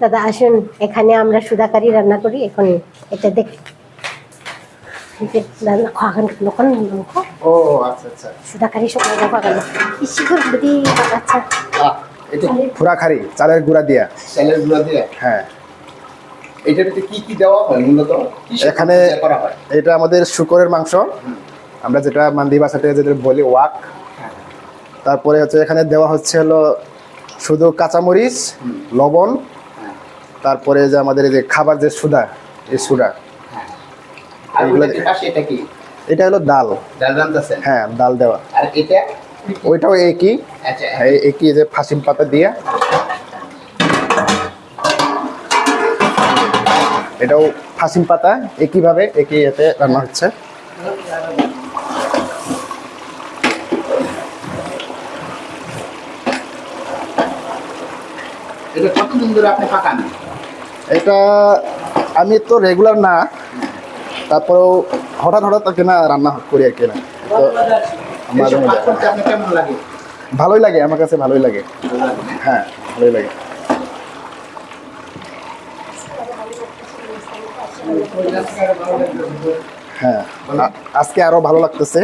দাদা আসুন এখানে আমরা সুধাকারি রান্না করি এখন এটা দেখ। ও আচ্ছা আচ্ছা। আচ্ছা। এটা ফুরা খারি চালের গুঁড়া দিয়া। স্যালেডগুলো দিয়ে? হ্যাঁ। এটাতে কি কি দেওয়া হয় মূলত? এখানে হয়? এটা আমাদের শুকরের মাংস। আমরা যেটা মান্দি ভাষাতে যেটা বলি ওয়াক। তারপরে হচ্ছে এখানে দেওয়া হচ্ছে হলো শুধু কাঁচামরিচ লবণ তারপরে যে আমাদের এই যে খাবার যে সুদা এই সুদা এটা কি? এটা হলো ডাল হ্যাঁ ডাল দেওয়া। আর এটা? ওইটাও একই। আচ্ছা। হ্যাঁ, একই যে ফাসিম পাতা দিয়ে। এটাও ফাসিম পাতা একইভাবে একই এতে রান্না হচ্ছে। এটা কতদিন ধরে আপনি পাকান? এটা আমি তো রেগুলার না, তারপরেও হঠাৎ হঠাৎ আর না রান্না করি আর কি না। তো ভালোই লাগে, আমার কাছে ভালোই লাগে। হ্যাঁ ভালোই লাগে। হ্যাঁ আজকে আরও ভালো লাগতেছে।